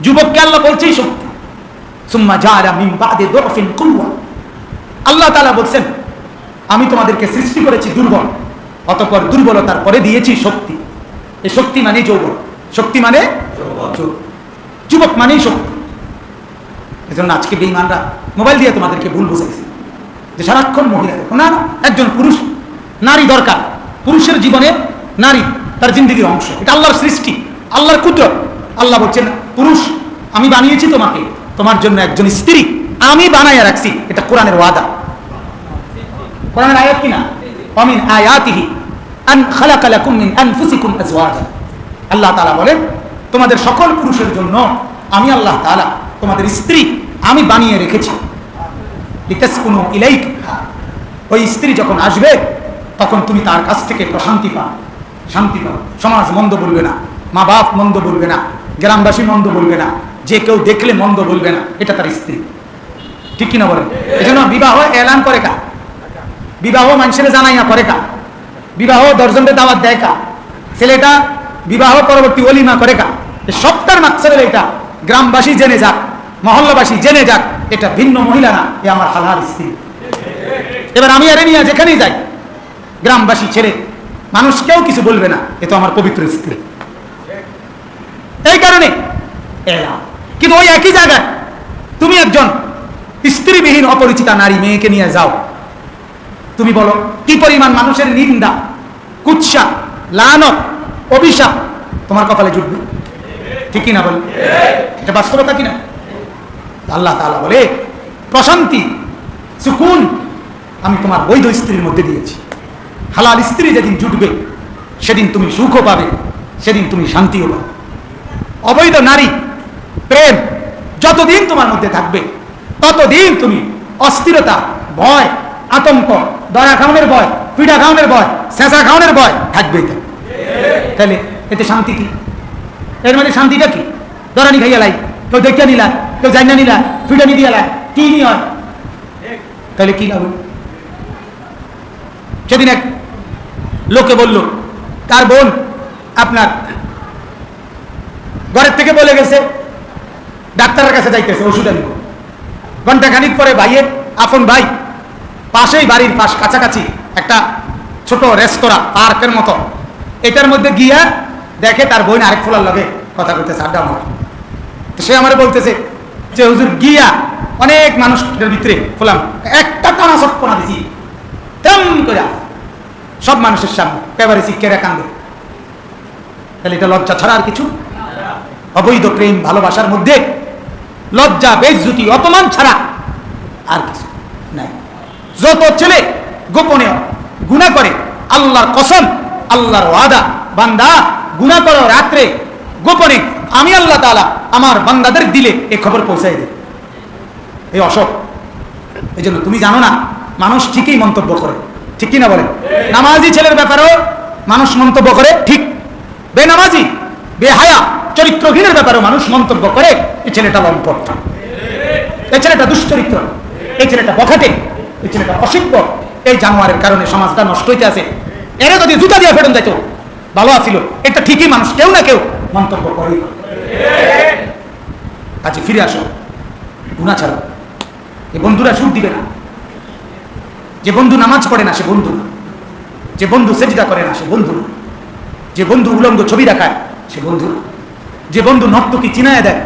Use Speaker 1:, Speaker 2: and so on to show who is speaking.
Speaker 1: যুবককে আল্লাহ বলছেই শক্তি আল্লাহ তাআলা বলছেন আমি তোমাদেরকে সৃষ্টি করেছি দুর্বল অতঃপর দুর্বলতার পরে দিয়েছি শক্তি। এই শক্তি মানে যৌবন। শক্তি মানে যুবক মানেই শক্তি। এজন্য আজকে বেঈমানরা মোবাইল দিয়ে তোমাদেরকে ভুল বুঝাইছে। যে সারাক্ষণ মহিলা দেখো না, একজন পুরুষ নারী দরকার। পুরুষের জীবনে নারী তার জিন্দগির অংশ। এটা আল্লাহর সৃষ্টি আল্লাহর কুদরত। আল্লাহ বলছেন পুরুষ, আমি বানিয়েছি তোমাকে। তোমার জন্য একজন স্ত্রী আমি বানাইয়া রাখছি। এটা কোরআনের ওয়াদা। কোরআনের আয়াত কিনা অমিন আয়াতিহি আন খালাকা লাকুম মিন আনফুসিকুম আজওয়াজা। আল্লাহ তাআলা বলেন, তোমাদের সকল পুরুষের জন্য আমি আল্লাহ তাআলা তোমাদের স্ত্রী আমি বানিয়ে রেখেছি। লিতাসকুনু ইলাইকা। ওই স্ত্রী যখন আসবে, তখন তুমি তার কাছ থেকে প্রশান্তি পাও। শান্তি পাও। সমাজ মন্দ বলবে না। মা বাপ মন্দ বলবে না। গ্রামবাসী মন্দ বলবে না। যে কেউ দেখলে মন্দ বলবে না, এটা তার স্ত্রী। ঠিক কিনা বলেন? এই জন্য বিবাহ এলান করে কা? বিবাহ মানুষের জানাইয়া করে কা? বিবাহ দর্জনকে দাওয়াত দেয় কা? ছেলেটা বিবাহ পরবর্তী অলিমা করে কা? এ সবটার মাকসাদের এটা গ্রামবাসী জেনে যাক, মহল্লাবাসী জেনে যাক, এটা ভিন্ন মহিলা না, এ আমার হালাল স্ত্রী। এবার আমি আরে নিয়ে যেখানেই যাই, গ্রামবাসী ছেড়ে, মানুষ কেউ কিছু বলবে না, এ তো আমার পবিত্র স্ত্রী। এই কারণে। এলাম কিন্তু ওই একই জায়গায় তুমি একজন স্ত্রীবিহীন অপরিচিতা নারী মেয়েকে নিয়ে যাও। তুমি বলো, কি পরিমাণ মানুষের নিন্দা, কুৎসা, লানত, অভিশাপ তোমার কপালে জুটবে? ঠিক কিনা বল? এটা বাস্তবতা কিনা? আল্লাহ তাআলা বলে, প্রশান্তি, সুকুন আমি তোমার বৈধ স্ত্রীর মধ্যে দিয়েছি। হালাল স্ত্রী যেদিন জুটবে, সেদিন তুমি সুখও পাবে, সেদিন তুমি শান্তিও পাবে। অবৈধ নারী, প্রেম যতদিন তোমার মধ্যে থাকবে, ততদিন তুমি অস্থিরতা, ভয়, আতঙ্ক, দয়া খাওয়ানোর ভয় পিঠা খাওয়ানোর ভয় চেঁচা খাওয়ানোর ভয় থাকবেই থাকবে তাহলে এতে শান্তি কি? এর মধ্যে শান্তিটা কি? দরানি খাইয়া লাই, কেউ দেখিয়া নিলা, কেউ জানিয়া নিলা পিঠানি দিয়া লাই, কি নি হয়? তাহলে কি হলো? সেদিন এক লোকে বলল তার বোন? আপনার ঘরের থেকে বলে গেছে, ডাক্তারের কাছে যাইতেছে, ওষুধ ঘণ্টা খানিক পরে ভাইয়ের আপন ভাই পাশেই বাড়ির পাশ কাছাকাছি একটা ছোট রেস্তোরাঁ, পার্কের মতো। এটার মধ্যে গিয়া দেখে তার বোন আরেক ফোলার লগে কথা বলতেছে, আড্ডা আমার সে আমার বলতেছে যে, হুজুর, গিয়া অনেক মানুষের ভিতরে ফোলাম, একটা টানা সটপনা দিছি, তেম করে সব মানুষের সামনে একেবারে শিক্ষেরা কান্দে। তাহলে এটা লজ্জা ছাড়া আর কিছু? অবৈধ প্রেম ভালোবাসার মধ্যে লজ্জা, বেজ্জুতি, অপমান ছাড়া আর কিছু নাই। যত ছেলে গোপনে গুণা করে, আল্লাহর কসম, আল্লাহর ওয়াদা, বান্দা গুণা করো রাত্রে গোপনে, আমি আল্লাহ তাআলা আমার বান্দাদের দিলে এ খবর পৌঁছাই দেয় এই অশোক এই জন্য তুমি জানো না, মানুষ ঠিকই মন্তব্য করে। ঠিক কি না বলে? নামাজি ছেলের ব্যাপারেও মানুষ মন্তব্য করে, ঠিক। বেনামাজি, বেহায়া চরিত্রহীনের ব্যাপারেও মানুষ মন্তব্য করে, এই ছেলেটা লম্পট। এই ছেলেটা দুশ্চরিত্র। এই ছেলেটা বখাটে। এই ছেলেটা অসভ্য। এই জানোয়ারের কারণে সমাজটা নষ্ট হইতে আছে। এরা যদি জুতা দিয়ে ফেরন যাইতো, ভালো আছিল। এটা ঠিকই মানুষ, কেউ না কেউ মন্তব্য করে কাজে ফিরে আসো, গুণা ছাড়ো। এই বন্ধুরা সুখ দিবে না। যে বন্ধু নামাজ পড়ে না, সে বন্ধু না। যে বন্ধু সেজিদা করে না, সে বন্ধু না। যে বন্ধু উলঙ্গ ছবি দেখায়, সে বন্ধু না। যে বন্ধু নর্তকি চিনায় দেয়।